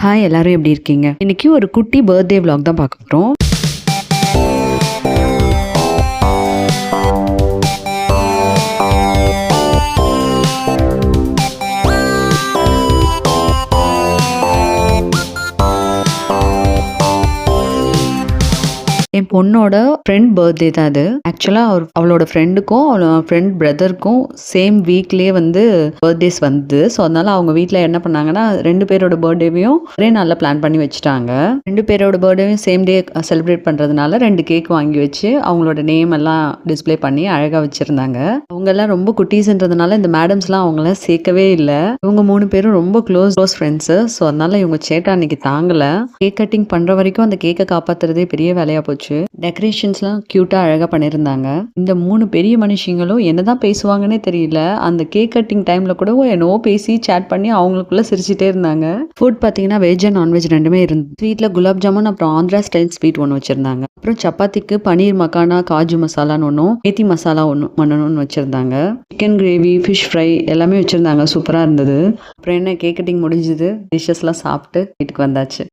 Hi எல்லாரும் எப்படி இருக்கீங்க? இன்னைக்கு ஒரு குட்டி பர்த்டே vlog தான் பார்க்க போகிறோம் என் பொண்ணோட ஃப்ரெண்ட் பர்த்டே தான் அது. ஆக்சுவலாக அவர் அவளோட ஃப்ரெண்டுக்கும் அவளோட ஃப்ரெண்ட் பிரதருக்கும் சேம் வீக்லேயே வந்து பர்த்டேஸ் வந்து ஸோ அதனால அவங்க வீட்டில் என்ன பண்ணாங்கன்னா ரெண்டு பேரோட பர்த்டேவையும் ஒரே நாளில் பிளான் பண்ணி வச்சுட்டாங்க. ரெண்டு பேரோட பர்த்டேவையும் சேம் டே செலிப்ரேட் பண்ணுறதுனால ரெண்டு கேக் வாங்கி வச்சு அவங்களோட நேம் எல்லாம் டிஸ்ப்ளே பண்ணி அழகாக வச்சுருந்தாங்க. அவங்க எல்லாம் ரொம்ப குட்டீஸ்ன்றதுனால இந்த மேடம்ஸ்லாம் அவங்கள சேர்க்கவே இல்லை. இவங்க மூணு பேரும் ரொம்ப க்ளோஸ் க்ளோஸ் ஃப்ரெண்ட்ஸு ஸோ அதனால இவங்க சேட்டா அன்னைக்கு தாங்கலை. கேக் கட்டிங் பண்ணுற வரைக்கும் அந்த கேக்கை காப்பாற்றுறதே பெரிய வேலையாக போச்சு. டெக்கரேஷன்ஸ்லாம் க்யூட்டாக அழகாக பண்ணியிருந்தாங்க இந்த மூணு பெரிய மனுஷங்களும் என்னதான் பேசுவாங்கன்னே தெரியல. அந்த கேக் கட்டிங் டைமில் கூட என்னவோ பேசி சேட் பண்ணி அவங்களுக்குள்ள சிரிச்சிட்டே இருந்தாங்க. ஃபுட் பார்த்தீங்கன்னா வெஜ் அண்ட் நான்வெஜ் ரெண்டுமே இருந்து ஸ்வீட்டில் குலாப் ஜாமுன் அப்புறம் ஆந்திரா ஸ்டைல் ஸ்வீட் ஒன்று வச்சுருந்தாங்க. அப்புறம் சப்பாத்திக்கு பன்னீர் மக்கானா காஜு மசாலான்னு ஒன்றும் மேத்தி மசாலா ஒன்று பண்ணணும்னு வச்சுருந்தாங்க. சிக்கன் கிரேவி ஃபிஷ் ஃப்ரை எல்லாமே வச்சுருந்தாங்க. சூப்பராக இருந்தது. அப்புறம் என்ன கேக் கட்டிங் முடிஞ்சது? டிஷ்ஷஸ்லாம் சாப்பிட்டு வீட்டுக்கு வந்தாச்சு.